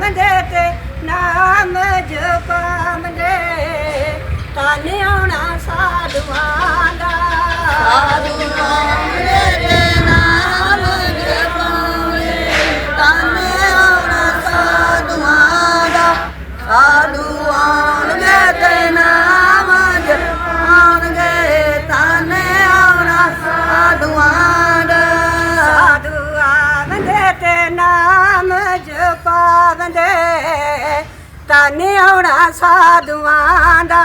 ਦੇ ਤੇ ਨਾਮ ਜਪਾਮ ਦੇ। ਤਨ ਆਉਣਾ ਸਾਧੂਆਂ ਦਾ। ਸਾਧੂਆਂ ਦੇ ਨਿਹੋਣਾ ਸਾਧੂਆਂ ਦਾ।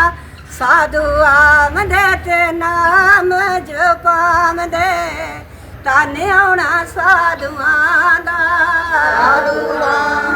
ਸਾਧੂ ਆਮਦੇ ਤੇ ਨਾਮ ਜੋ ਪਾਮਦੇ ਤਾਂ ਨਿਹੋਣਾ ਸਾਧੂਆਂ ਦਾ। ਸਾਧੂ ਆਮਦੇ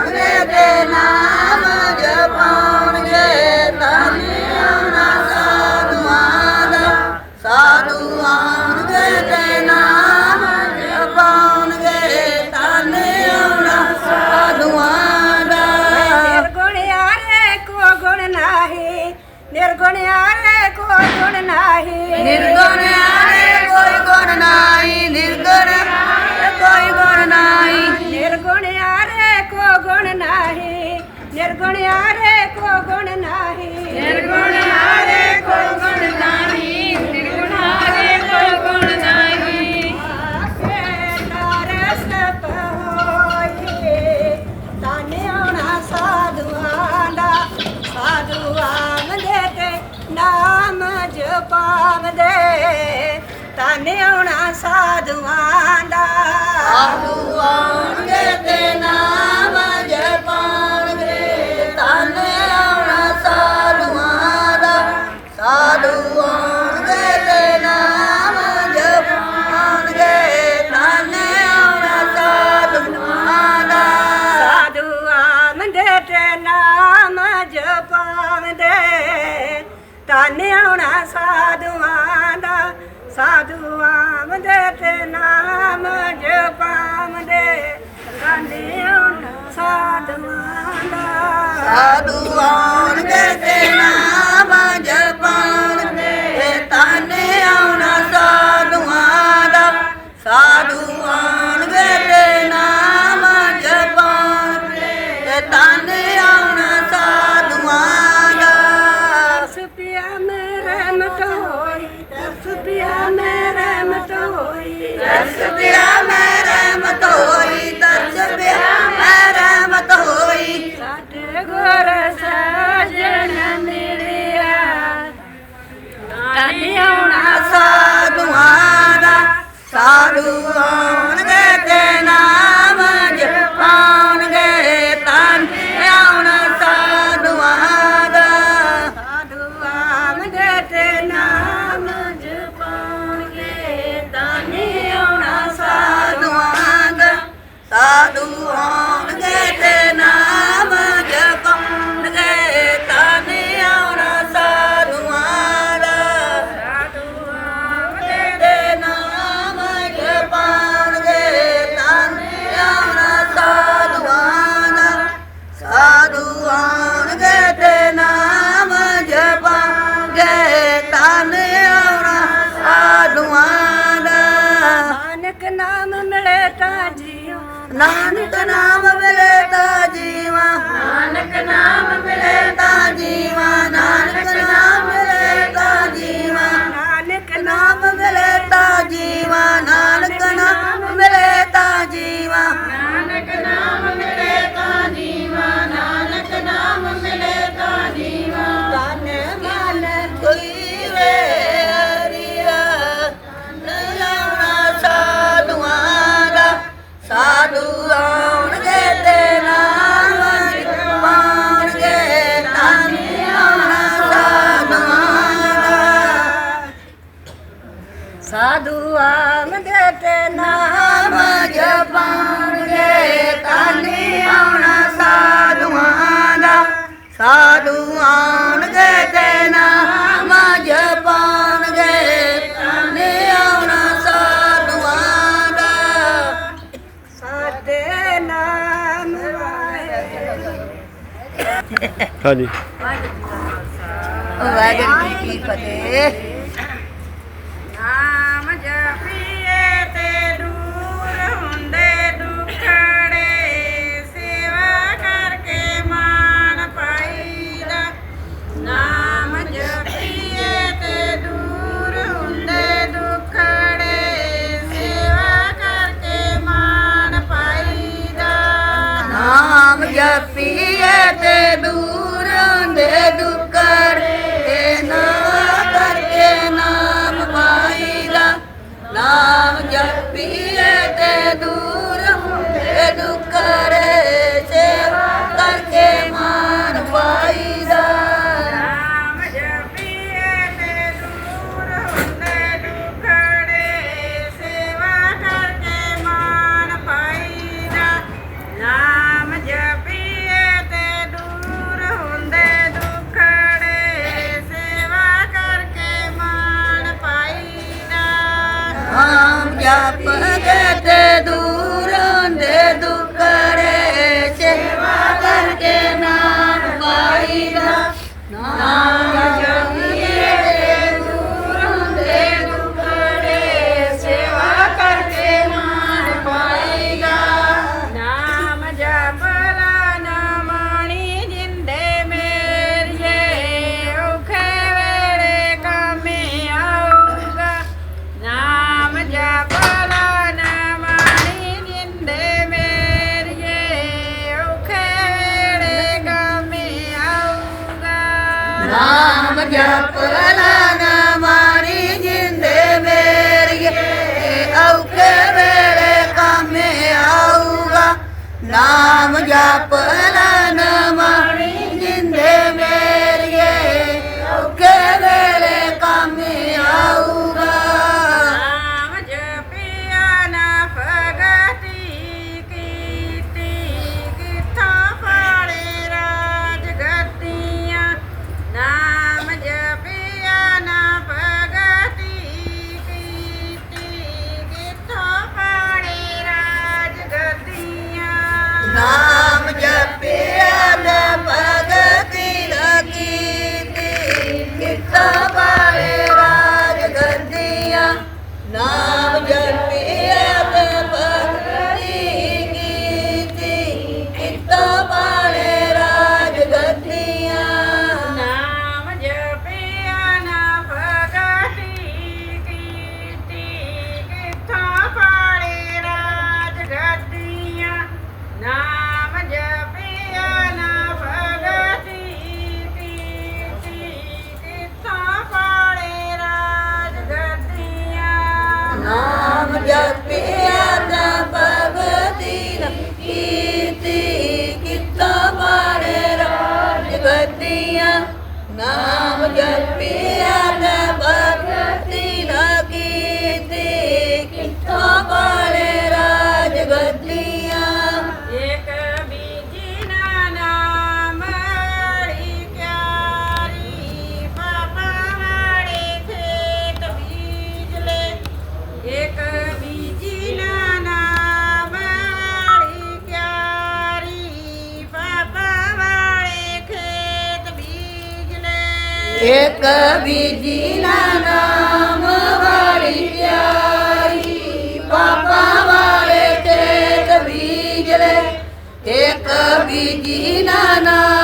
Aduh. Claro. ਹਾਂਜੀ। ਕੀ ਫਤਿਹ। ਨਾਮ ਜਪੀਏ ਤੇ ਦੂਰ ਹੁੰਦੇ ਸੇਵਾ ਕਰਕੇ ਮਾਣ ਪਾਈਦਾ। ਨਾਮ ਜਪੀਏ ਤੇ ਦੂਰ ਹੁੰਦੇ ਸੇਵਾ ਕਰਕੇ ਮਾਣ ਪਾਈਦਾ। ਨਾਮ ਜਪੀਏ ਦੂਰ tidak ਕਬੀ ਜੀ ਨਾ ਨਾਮ ਵਾਲੀ ਪਿਆਰੀ, ਪਾਪਾ ਵਾਲੇ ਤੇ ਕਬੀਜਲੇ ਤੇ ਕਬੀ ਜੀ ਨਾ ਨਾਮ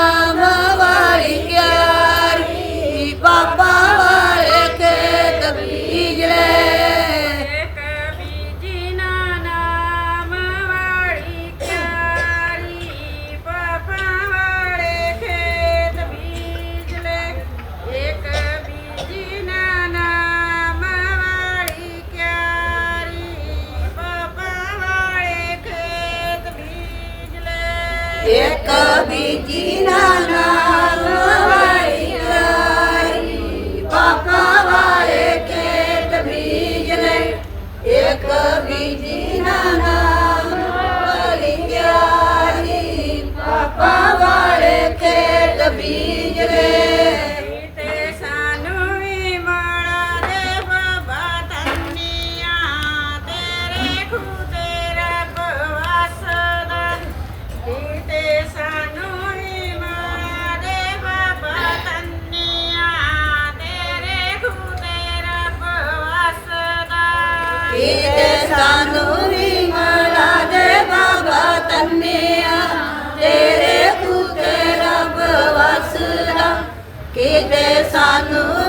ਕਬੀ ਜੀ ਨਾ ਨਾਮ ਲਿਖਿਆ ਹੀ ਪਾਪਾ ਵਾਲੇ ਖੇਡ ਵੀ ਮੰਨਿਆ ਤੇਰੇ ਪੁੱਤ ਰੱਬ ਵਸਦਾ ਕਿਤੇ ਸਾਨੂੰ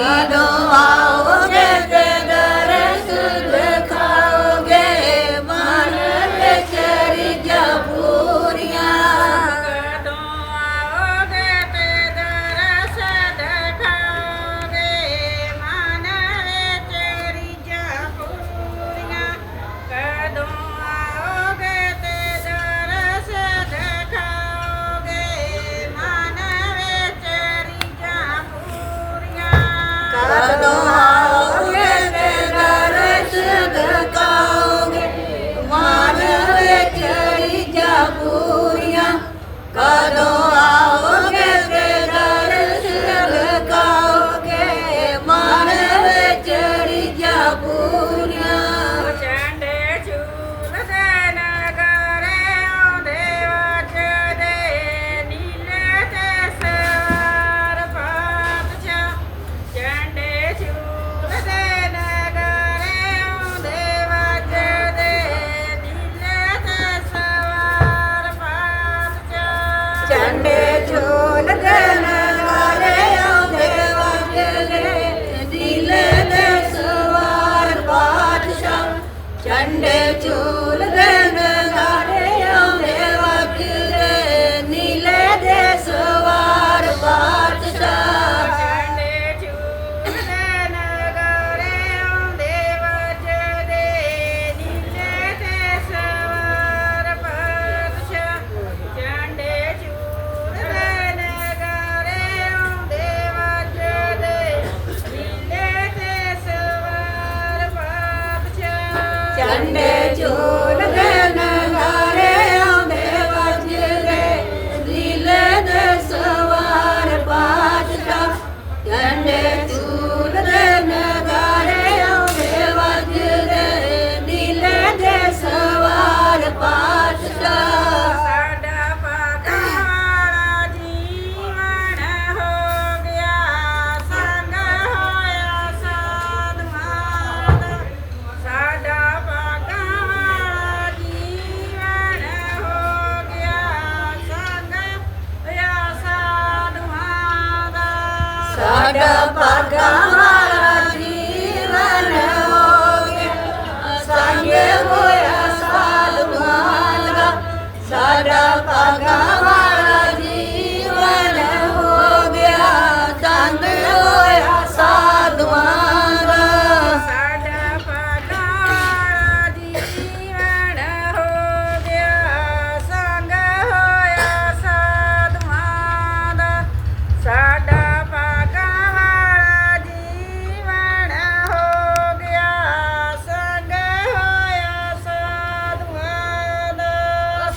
Good luck.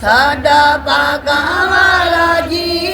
ਸਾਡਾ ਪਾਕਾਂ ਵਾਲਾ ਜੀਵਨ